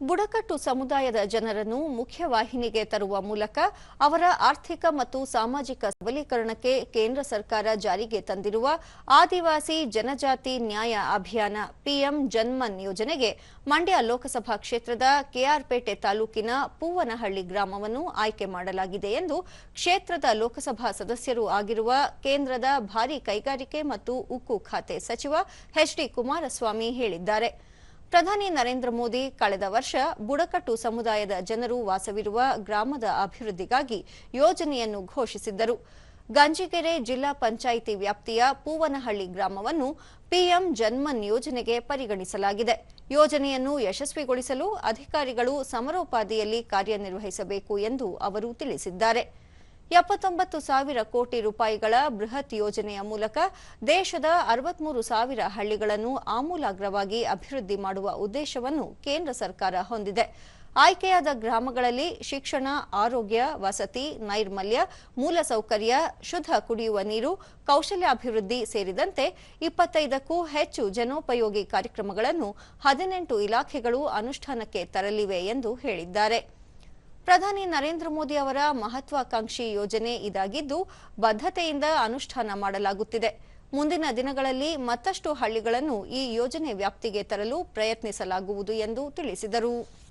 ಬುಡಕಟ್ಟು ಸಮುದಾಯದ ಜನರನ್ನು ಮುಖ್ಯವಾಹಿನಿಗೆ ತರುವ ಮೂಲಕ ಅವರ ಆರ್ಥಿಕ ಮತ್ತು ಸಾಮಾಜಿಕ ಸಬಲೀಕರಣಕ್ಕೆ ಕೇಂದ್ರ ಸರ್ಕಾರ ಜಾರಿಗೆ ತಂದಿರುವ ಆದಿವಾಸಿ ಜನಜಾತಿ ನ್ಯಾಯ ಅಭಿಯಾನ ಪಿಎಂ ಜನ್ಮನ್ ಯೋಜನೆಗೆ ಮಂಡ್ಯ ಲೋಕಸಭಾ ಕ್ಷೇತ್ರದ ಕೆಆರ್ಪೇಟೆ ತಾಲೂಕಿನ ಪೂವನಹಳ್ಳಿ ಗ್ರಾಮವನ್ನು ಆಯ್ಕೆ ಮಾಡಲಾಗಿದೆ ಎಂದು ಕ್ಷೇತ್ರದ ಲೋಕಸಭಾ ಸದಸ್ಯರೂ ಆಗಿರುವ ಕೇಂದ್ರದ ಭಾರೀ ಕೈಗಾರಿಕೆ ಮತ್ತು ಉಕ್ಕು ಖಾತೆ ಸಚಿವ ಎಚ್ಡಿ ಕುಮಾರಸ್ವಾಮಿ ಹೇಳಿದ್ದಾರೆ. ಪ್ರಧಾನಿ ನರೇಂದ್ರ ಮೋದಿ ಕಳೆದ ವರ್ಷ ಬುಡಕಟ್ಟು ಸಮುದಾಯದ ಜನರು ವಾಸವಿರುವ ಗ್ರಾಮದ ಅಭಿವೃದ್ಧಿಗಾಗಿ ಯೋಜನೆಯನ್ನು ಘೋಷಿಸಿದ್ದರು. ಗಂಜಿಗೆರೆ ಜಿಲ್ಲಾ ಪಂಚಾಯಿತಿ ವ್ಯಾಪ್ತಿಯ ಪೂವನಹಳ್ಳಿ ಗ್ರಾಮವನ್ನು ಪಿಎಂ ಜನ್ಮನ್ ಯೋಜನೆಗೆ ಪರಿಗಣಿಸಲಾಗಿದೆ. ಯೋಜನೆಯನ್ನು ಯಶಸ್ವಿಗೊಳಿಸಲು ಅಧಿಕಾರಿಗಳು ಸಮರೋಪಾದಿಯಲ್ಲಿ ಕಾರ್ಯನಿರ್ವಹಿಸಬೇಕು ಎಂದು ಅವರು ತಿಳಿಸಿದ್ದಾರೆ. ಎಪ್ಪತ್ತೊಂಬತ್ತು ಸಾವಿರ ಕೋಟಿ ರೂಪಾಯಿಗಳ ಬೃಹತ್ ಯೋಜನೆಯ ಮೂಲಕ ದೇಶದ ಅರವತ್ಮೂರು ಸಾವಿರ ಹಳ್ಳಿಗಳನ್ನು ಆಮೂಲಾಗ್ರವಾಗಿ ಅಭಿವೃದ್ಧಿ ಮಾಡುವ ಉದ್ದೇಶವನ್ನು ಕೇಂದ್ರ ಸರ್ಕಾರ ಹೊಂದಿದೆ. ಆಯ್ಕೆಯಾದ ಗ್ರಾಮಗಳಲ್ಲಿ ಶಿಕ್ಷಣ, ಆರೋಗ್ಯ, ವಸತಿ, ನೈರ್ಮಲ್ಯ, ಮೂಲಸೌಕರ್ಯ, ಶುದ್ಧ ಕುಡಿಯುವ ನೀರು, ಕೌಶಲ್ಯಾಭಿವೃದ್ಧಿ ಸೇರಿದಂತೆ ಇಪ್ಪತ್ತೈದಕ್ಕೂ ಹೆಚ್ಚು ಜನೋಪಯೋಗಿ ಕಾರ್ಯಕ್ರಮಗಳನ್ನು ಹದಿನೆಂಟು ಇಲಾಖೆಗಳು ಅನುಷ್ಠಾನಕ್ಕೆ ತರಲಿವೆ ಎಂದು ಹೇಳಿದ್ದಾರೆ. ಪ್ರಧಾನಿ ನರೇಂದ್ರ ಮೋದಿ ಅವರ ಮಹತ್ವಾಕಾಂಕ್ಷಿ ಯೋಜನೆ ಇದಾಗಿದ್ದು, ಬದ್ಧತೆಯಿಂದ ಅನುಷ್ಠಾನ ಮಾಡಲಾಗುತ್ತಿದೆ. ಮುಂದಿನ ದಿನಗಳಲ್ಲಿ ಮತ್ತಷ್ಟು ಹಳ್ಳಿಗಳನ್ನು ಈ ಯೋಜನೆ ವ್ಯಾಪ್ತಿಗೆ ತರಲು ಪ್ರಯತ್ನಿಸಲಾಗುವುದು ಎಂದು ತಿಳಿಸಿದರು.